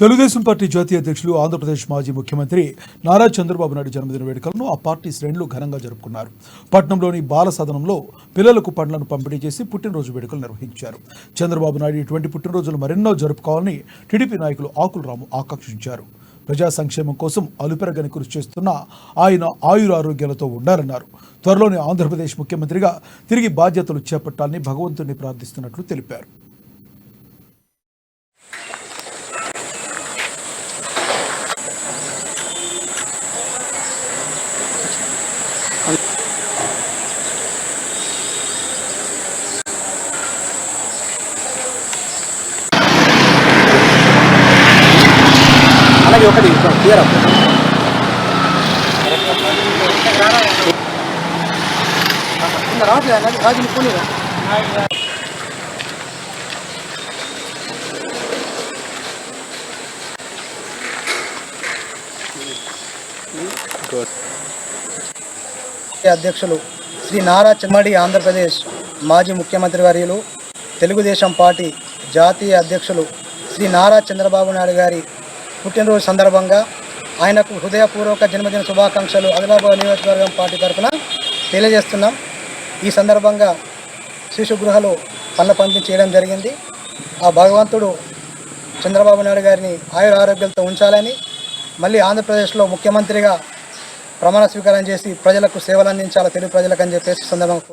Telugu Desam party జాతీయ అధ్యక్షులు ఆంధ్రప్రదేశ్ మాజీ ముఖ్యమంత్రి నారా చంద్రబాబు నాయుడు జన్మదిన వేడుకలను ఆ పార్టీ శ్రేణులు ఘనంగా జరుపుకున్నారు. పట్నంలోని బాల సదనంలో పిల్లలకు పండ్లను పంపిణీ చేసి పుట్టినరోజు వేడుకలు నిర్వహించారు. చంద్రబాబు నాయుడు ఇటువంటి పుట్టినరోజులు మరెన్నో జరుపుకోవాలని టీడీపీ నాయకులు ఆకుల రాము ఆకాంక్షించారు. ప్రజా సంక్షేమం కోసం అలుపెరగని కృషి చేస్తున్న ఆయన ఆయురారోగ్యాలతో ఉండాలన్నారు. త్వరలోనే ఆంధ్రప్రదేశ్ ముఖ్యమంత్రిగా తిరిగి బాధ్యతలు చేపట్టాలని భగవంతుణ్ణి ప్రార్థిస్తున్నట్లు తెలిపారు. అలాగే ఒకటి క్లియర్ రావట్లేదు రాజు పోనీరా? అధ్యక్షులు శ్రీ నారా చెమ్మడి ఆంధ్రప్రదేశ్ మాజీ ముఖ్యమంత్రి వర్యులు తెలుగుదేశం పార్టీ జాతీయ అధ్యక్షులు శ్రీ నారా చంద్రబాబు నాయుడు గారి పుట్టినరోజు సందర్భంగా ఆయనకు హృదయపూర్వక జన్మదిన శుభాకాంక్షలు ఆదిలాబాద్ నియోజకవర్గం పార్టీ తరఫున తెలియజేస్తున్నాం. ఈ సందర్భంగా శిశుగృహలో పళ్ళ పంపిణీ చేయడం జరిగింది. ఆ భగవంతుడు చంద్రబాబు నాయుడు గారిని ఆయుర ఆరోగ్యాలతో ఉంచాలని మళ్ళీ ఆంధ్రప్రదేశ్లో ముఖ్యమంత్రిగా ప్రమాణ స్వీకారం చేసి ప్రజలకు సేవలు అందించాలి తెలుగు ప్రజలకు అని చెప్పేసి సందర్భంగా